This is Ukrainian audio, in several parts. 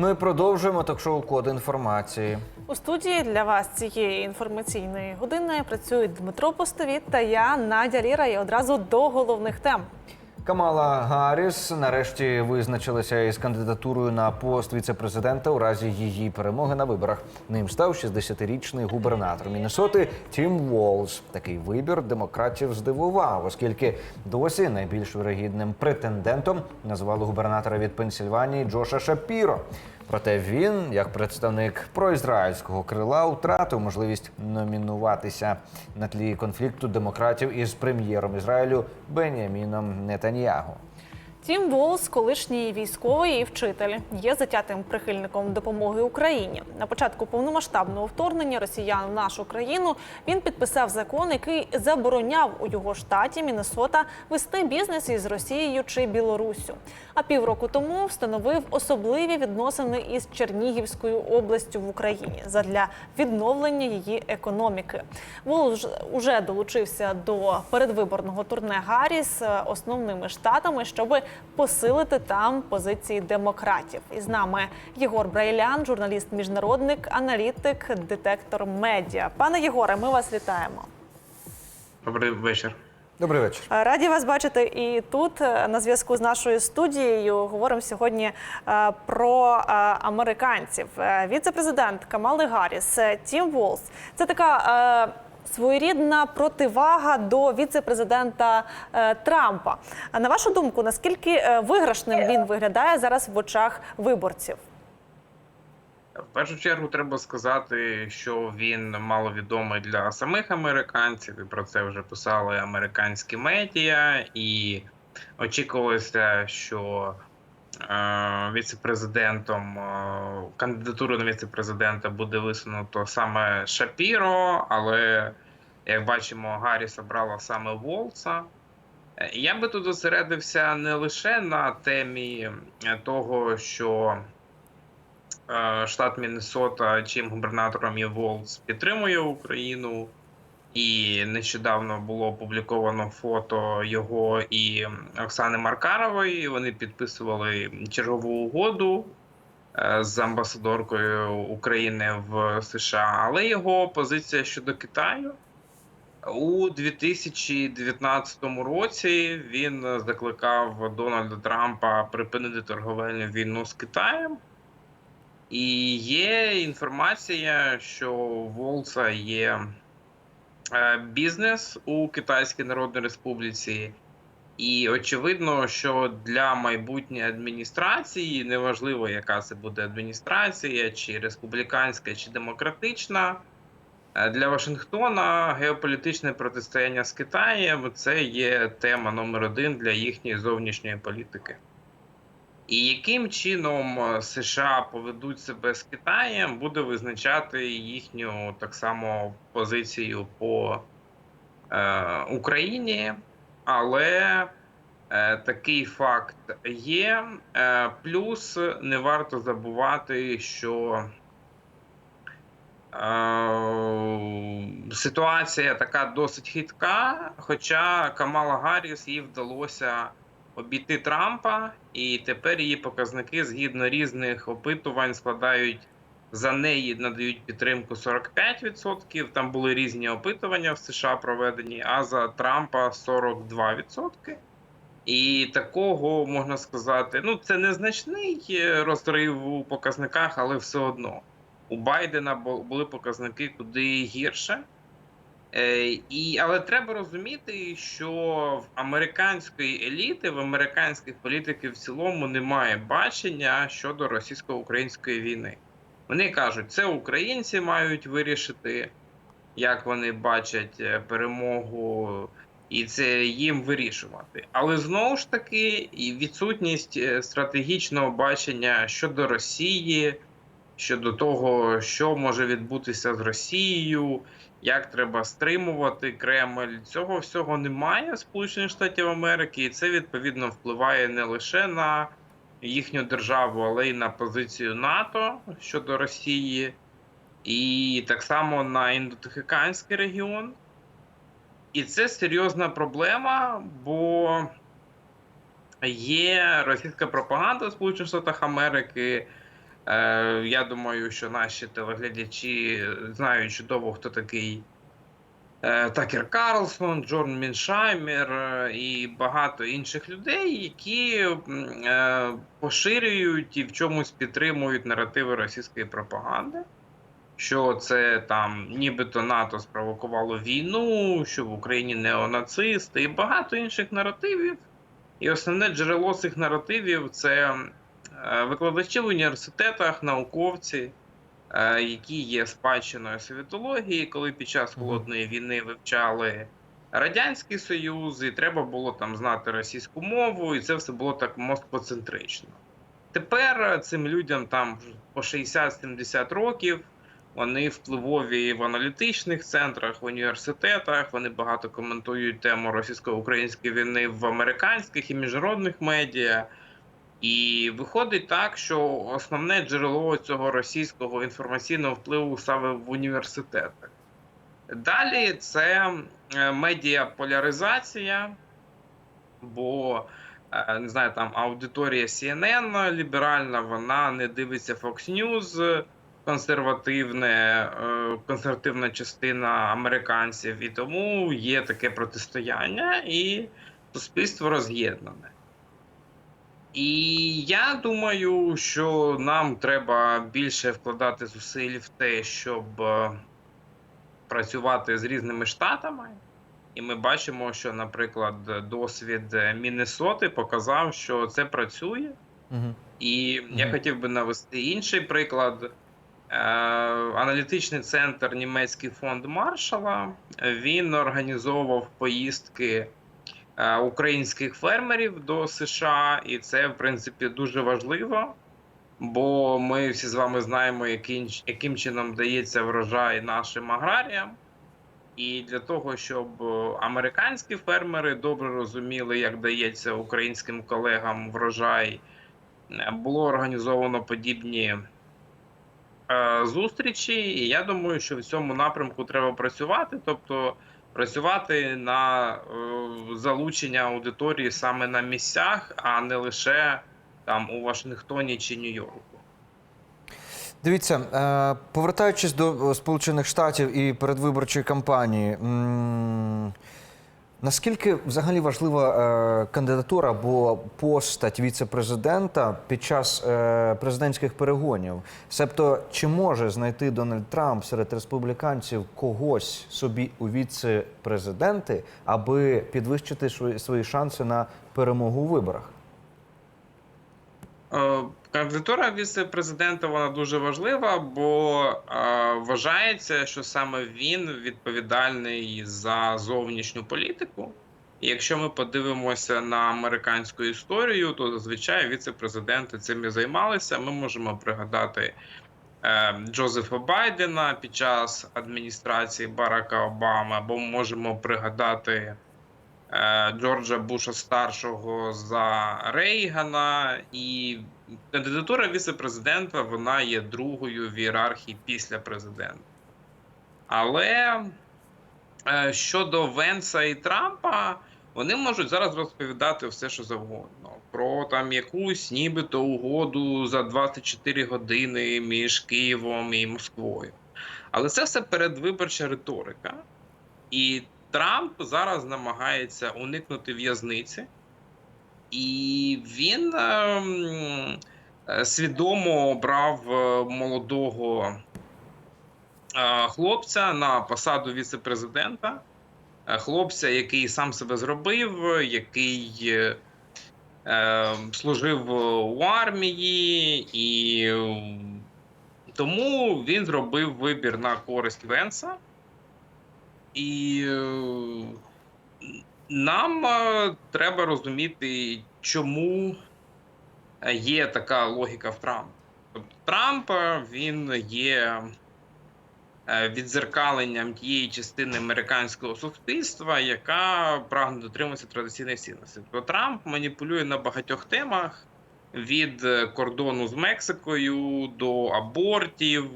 Ми продовжуємо ток-шоу Код інформації. У студії для вас цієї інформаційної години працюють Дмитро Постовіт та я, Надя Ліра. І одразу до головних тем. Камала Гарріс нарешті визначилася із кандидатурою на пост віцепрезидента у разі її перемоги на виборах. Ним став 60-річний губернатор Міннесоти Тім Волз. Такий вибір демократів здивував, оскільки досі найбільш вирогідним претендентом назвали губернатора від Пенсільванії Джоша Шапіро. Проте він, як представник проізраїльського крила, втратив можливість номінуватися на тлі конфлікту демократів із прем'єром Ізраїлю Беняміном Нетаньягу. Тім Волс, колишній військовий і вчитель, є затятим прихильником допомоги Україні. На початку повномасштабного вторгнення росіян в нашу країну він підписав закон, який забороняв у його штаті Міннесота вести бізнес із Росією чи Білоруссю. А півроку тому встановив особливі відносини із Чернігівською областю в Україні задля відновлення її економіки. Волс уже долучився до передвиборного турне Гарріс е, основними штатами, щоби посилити там позиції демократів. І з нами Єгор Брайлян, журналіст, міжнародник, аналітик, детектор медіа. Пане Єгоре, ми вас вітаємо. Добрий вечір. Добрий вечір. Е, Раді вас бачити і тут е, на зв'язку з нашою студією. Говоримо сьогодні е, про американців. Віце-президент Камали Гарріс Тім Волс. Це така. Своєрідна противага до віце-президента е, Трампа. А на вашу думку, наскільки е, виграшним він виглядає зараз в очах виборців? В першу чергу треба сказати, що він маловідомий для самих американців, і про це вже писали американські медіа, і очікувалося, що віце-президентом е, кандидатуру на віце-президента буде висунуто саме Шапіро, але як бачимо, Гарріс обрала саме Волца. Е, Я би тут зосередився не лише на темі е, того, що е, штат Міннесота, чим губернатором є Волц, підтримує Україну. І нещодавно було опубліковано фото його і Оксани Маркарової. Вони підписували чергову угоду е, з амбасадоркою України в США. Але його позиція щодо Китаю у 2019 році він закликав Дональда Трампа припинити торговельну війну з Китаєм. І є інформація, що у Волца є бізнес у Китайській Народній Республіці, і очевидно, що для майбутньої адміністрації, неважливо, яка це буде адміністрація, чи республіканська, чи демократична, е, для Вашингтона геополітичне протистояння з Китаєм це є тема номер один для їхньої зовнішньої політики. І яким чином е, США поведуть себе з Китаєм, буде визначати їхню так само позицію по е, Україні, але е, такий факт є. Е, плюс не варто забувати, що е, ситуація така досить хитка, хоча Камала Гарріс їй вдалося обійти Трампа, і тепер її показники згідно різних опитувань складають за неї надають підтримку 45%. Там були різні опитування в США проведені, а за Трампа 42%. І такого можна сказати, ну це незначний е, розрив у показниках, але все одно у Байдена були показники куди гірше. Е, і, але треба розуміти, що в американської еліти, в американських політиків в цілому немає бачення щодо російсько-української війни. Вони кажуть, це українці мають вирішити, як вони бачать е, перемогу, і це їм вирішувати. Але знову ж таки, і відсутність е, стратегічного бачення щодо Росії, щодо того, що може відбутися з Росією, як треба стримувати Кремль. Цього всього немає Сполучених Штатів Америки, і це відповідно впливає не лише на їхню державу, але й на позицію НАТО щодо Росії, і так само на індотихиканський регіон. І це серйозна проблема, бо є російська пропаганда в Сполучених Штатах Америки, Я думаю, що наші телеглядачі знають чудово, хто такий е, Такер Карлсон, Джон Міншаймер е, і багато інших людей, які е, поширюють і в чомусь підтримують наративи російської пропаганди. Що це там нібито НАТО спровокувало війну, що в Україні неонацисти і багато інших наративів. І основне джерело цих наративів це е, викладачі в університетах, науковці, е, які є спадщиною совєтології, коли під час холодної війни вивчали Радянський Союз, і треба було там знати російську мову, і це все було так москвоцентрично. Тепер цим людям там по 60-70 років. Вони впливові в аналітичних центрах, в університетах. Вони багато коментують тему російсько-української війни в американських і міжнародних медіа. І виходить так, що основне джерело цього російського інформаційного впливу саме в університетах. Далі це е, медіаполяризація, бо е, не знаю, там аудиторія CNN ліберальна, вона не дивиться Fox News, консервативне, е, консервативна частина американців, і тому є таке протистояння, і суспільство роз'єднане. І я думаю, що нам треба більше вкладати зусиль в те, щоб е, працювати з різними штатами. І ми бачимо, що, наприклад, досвід Міннесоти показав, що це працює. Угу. І я хотів би навести інший приклад. Е, Аналітичний центр Німецький фонд Маршала він організовував поїздки українських фермерів до США, і це, в принципі, дуже важливо. Бо ми всі з вами знаємо, яким, яким чином дається врожай нашим аграріям. І для того, щоб е, американські фермери добре розуміли, як дається українським колегам врожай, е, було організовано подібні е, зустрічі. І я думаю, що в цьому напрямку треба працювати, тобто працювати на е, залучення аудиторії саме на місцях, а не лише там у Вашингтоні чи Нью-Йорку. Дивіться, е, повертаючись до Сполучених Штатів і передвиборчої кампанії, наскільки взагалі важлива е, кандидатура або постать віце-президента під час е, президентських перегонів? Себто, чи може знайти Дональд Трамп серед республіканців когось собі у віце-президенти, аби підвищити свої, шанси на перемогу у виборах? Кандидатура віце-президента вона дуже важлива, бо е, вважається, що саме він відповідальний за зовнішню політику. І якщо ми подивимося на американську історію, то зазвичай віце-президенти цим і займалися. Ми можемо пригадати е, Джозефа Байдена під час адміністрації Барака Обами, або ми можемо пригадати е, Джорджа Буша старшого за Рейгана, і кандидатура віце-президента вона є другою в ієрархії після президента. Але е, щодо Венса і Трампа, вони можуть зараз розповідати все, що завгодно. Про там якусь нібито угоду за 24 години між Києвом і Москвою. Але це все передвиборча риторика. І Трамп зараз намагається уникнути в'язниці, і він ем, е, свідомо обрав е, молодого е, хлопця на посаду віце-президента. Е, Хлопця, який сам себе зробив, який е, е, служив у армії, і е, тому він зробив вибір на користь Венса. І е, нам е, треба розуміти, чому е, є така логіка в Трампа. Тобто Трамп е, він є відзеркаленням тієї частини американського суспільства, яка прагне дотримуватися традиційних цінностей. Тобто Трамп маніпулює на багатьох темах від кордону з Мексикою до абортів,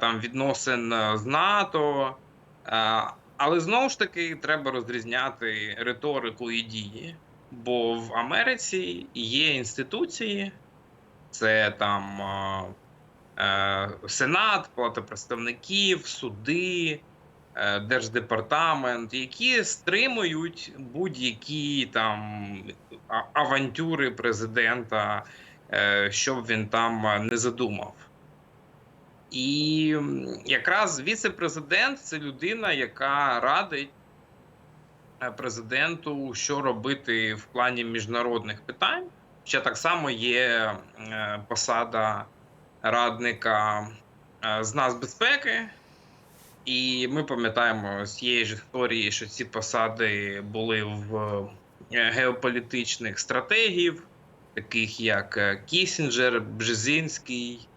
там відносин з НАТО. Але знову ж таки треба розрізняти риторику і дії. Бо в Америці є інституції, це там е, Сенат, Палата представників, суди, е, Держдепартамент, які стримують будь-які там авантюри президента, е, щоб він там не задумав. І якраз віце-президент це людина, яка радить е, президенту, що робити в плані міжнародних питань. Ще так само є е, посада радника е, з нацбезпеки. І ми пам'ятаємо з цієї ж історії, що ці посади були в геополітичних стратегів, таких як Кісінджер, Бжезінський,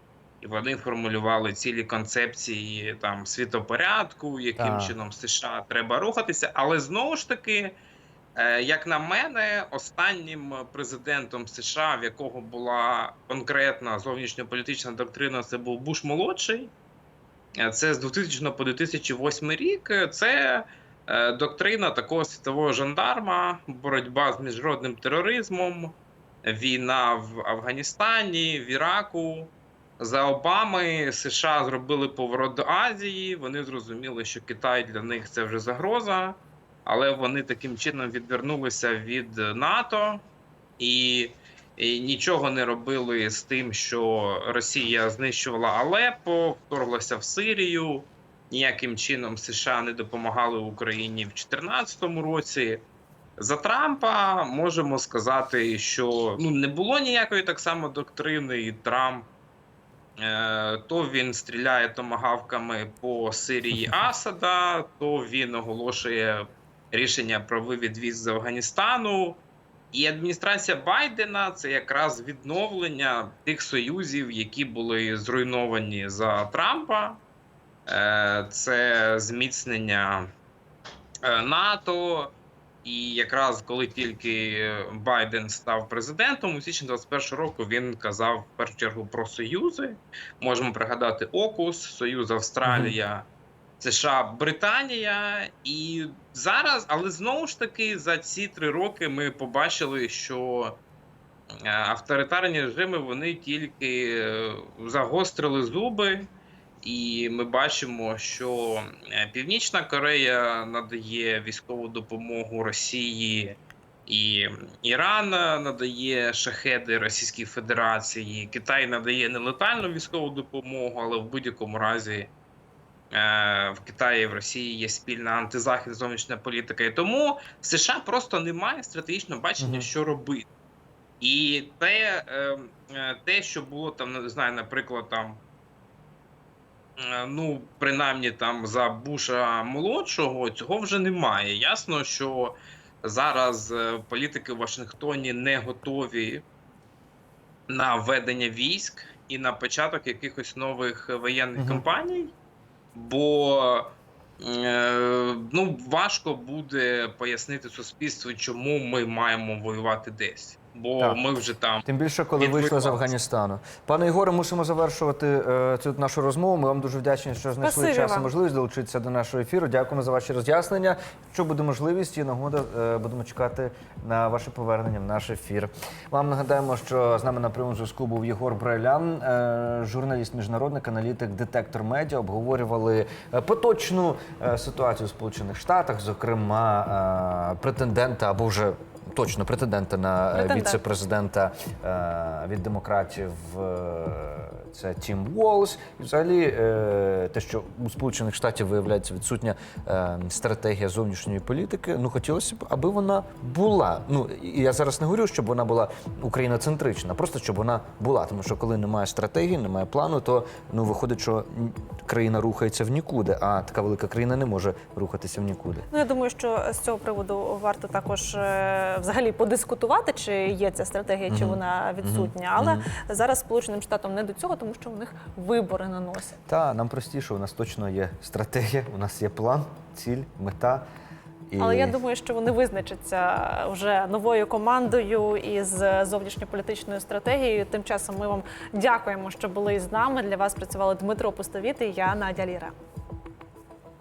і вони формулювали цілі концепції там світопорядку, яким Так. чином США треба рухатися. Але знову ж таки, е, як на мене, останнім президентом США, в якого була конкретна зовнішньополітична доктрина, це був Буш молодший. Е, Це з 2000 по 2008 рік. Це е, доктрина такого світового жандарма, боротьба з міжнародним тероризмом, війна в Афганістані, в Іраку. За Обами США зробили поворот до Азії. Вони зрозуміли, що Китай для них це вже загроза, але вони таким чином відвернулися від НАТО і, і нічого не робили з тим, що Росія знищувала Алеппо, вторглася в Сирію. Ніяким чином США не допомагали Україні в 2014 році. За Трампа можемо сказати, що ну не було ніякої так само доктрини, і Трамп то він стріляє томагавками по Сирії Асада, то він оголошує рішення про вивід віз з Афганістану. І адміністрація Байдена це якраз відновлення тих союзів, які були зруйновані за Трампа. Е, Це зміцнення е, НАТО. І якраз коли тільки Байден став президентом, у січні 21 року він казав в першу чергу про союзи. Можемо пригадати ОКУС, Союз Австралія, США, Британія. І зараз, але знову ж таки, за ці три роки ми побачили, що е, авторитарні режими вони тільки е, загострили зуби. І ми бачимо, що е, Північна Корея надає військову допомогу Росії, і Іран надає шахеди Російській Федерації, Китай надає нелетальну військову допомогу, але в будь-якому разі е, в Китаї і в Росії є спільна антизахідна зовнішня політика. І тому в США просто немає стратегічного бачення, що робити. І те, е, е, те, що було там, не знаю, наприклад, там. Е, Ну, принаймні там за Буша молодшого цього вже немає. Ясно, що зараз е, політики в Вашингтоні не готові на введення військ і на початок якихось нових воєнних Мгм. кампаній, бо е, ну, важко буде пояснити суспільству, чому ми маємо воювати десь. Бо Так. ми вже там Тим більше, коли вийшли з Афганістану. Пане Ігоре, мусимо завершувати е, цю нашу розмову. Ми вам дуже вдячні, що знайшли Спасибі час і вам. можливість долучитися до нашого ефіру. Дякуємо за ваші роз'яснення. Якщо буде можливість і нагода, е, будемо чекати на ваше повернення в наш ефір. Вам нагадаємо, що з нами на прямому зв'язку був Єгор Брайлян, е, журналіст, міжнародник, аналітик, детектор медіа. Обговорювали е, поточну е, ситуацію в Сполучених Штатах, зокрема е, претендента або вже. Точно претендента на е, віце-президента е, від демократів е, це Тім Уолс. І взагалі е, те, що у Сполучених Штатів виявляється відсутня е, стратегія зовнішньої політики. Ну хотілося б, аби вона була. Ну я зараз не говорю, щоб вона була україноцентрична, просто щоб вона була. Тому що коли немає стратегії, немає плану, то ну виходить, що країна рухається в нікуди, а така велика країна не може рухатися в нікуди. Ну, я думаю, що з цього приводу варто також е, взагалі подискутувати, чи є ця стратегія, чи Мгм. вона відсутня. Але Мгм. зараз Сполученим Штатам не до цього, тому що у них вибори на носі. Та нам простіше, у нас точно є стратегія, у нас є план, ціль, мета. І... Але я думаю, що вони визначаться вже новою командою із зовнішньополітичною стратегією. Тим часом ми вам дякуємо, що були з нами. Для вас працювали Дмитро Пустовіт і я Надя Ліра.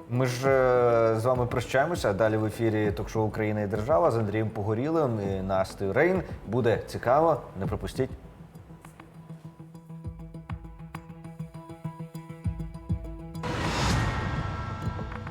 Ми ж е, з вами прощаємося. Далі в ефірі ток-шоу Україна і держава з Андрієм Погорілим і Настею Рейн. Буде цікаво, не пропустіть.